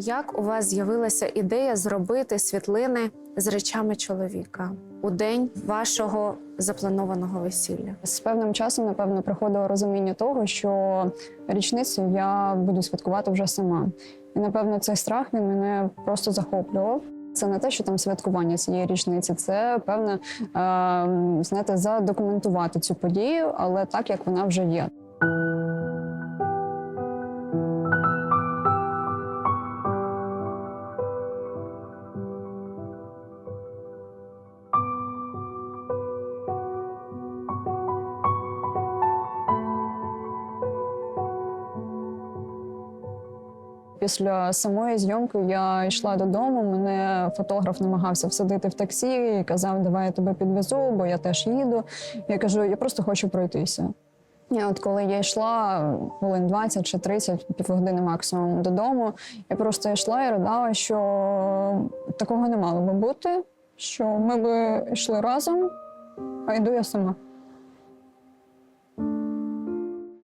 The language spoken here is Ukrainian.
Як у вас з'явилася ідея зробити світлини з речами чоловіка у день вашого запланованого весілля? З певним часом, напевно, приходило розуміння того, що річницю я буду святкувати вже сама. І напевно цей страх він мене просто захоплював. Це не те, що там святкування цієї річниці, це певне е, знаєте, задокументувати цю подію, але так як вона вже є. Після самої зйомки я йшла додому. Мене фотограф намагався всадити в таксі і казав, давай я тебе підвезу, бо я теж їду. Я кажу, я просто хочу пройтися. І от коли я йшла хвилин 20 чи 30, півгодини максимум додому, я просто йшла і ридала, що такого не мало би бути, що ми би йшли разом, а йду я сама.